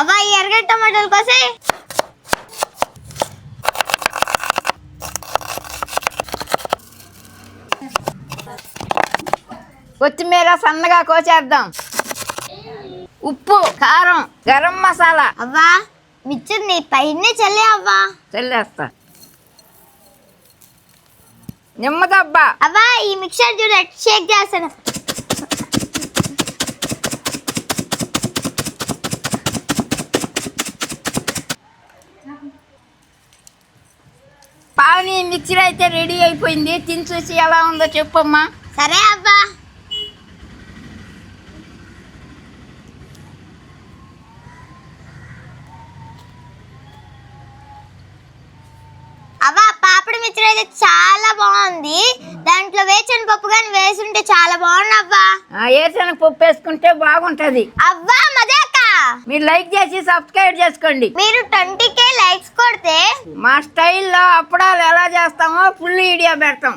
అవ్వా ఈ ఎర్రగడ్డ టమాటాలు కోసే కొత్తిమీర సన్నగా కోసేద్దాం. ఉప్పు కారం గరం మసాలా. అవ్వా మిక్చర్ నీ పైనే చల్లే అవ్వా. చల్లేస్తా. నిమ్మదబ్బ. అవ్వా ఈ మిక్చర్ చూడు షేక్ చేస్తాను. పావని మిక్చర్ అయితే రెడీ అయిపోయింది. తిని చూసి ఎలా ఉందో చెప్పమ్మా. సరే అవ్వా అవ్వా పాపడి మిక్చర్ అయితే చాలా బాగుంది. దాంట్లో వేసిన పప్పు కానీ వేసుంటే చాలా బాగుంది అవ్వా ఏరుశనగ పప్పు వేసుకుంటే బాగుంటుంది. అవ్వా మజాక? మీరు లైక్ చేసి సబ్స్క్రైబ్ చేసుకోండి. మీరు ట్వంటీ కే కొడితే మా స్టైల్లో అప్పడాలు ఎలా చేస్తామో ఫుల్ వీడియో పెడతాం.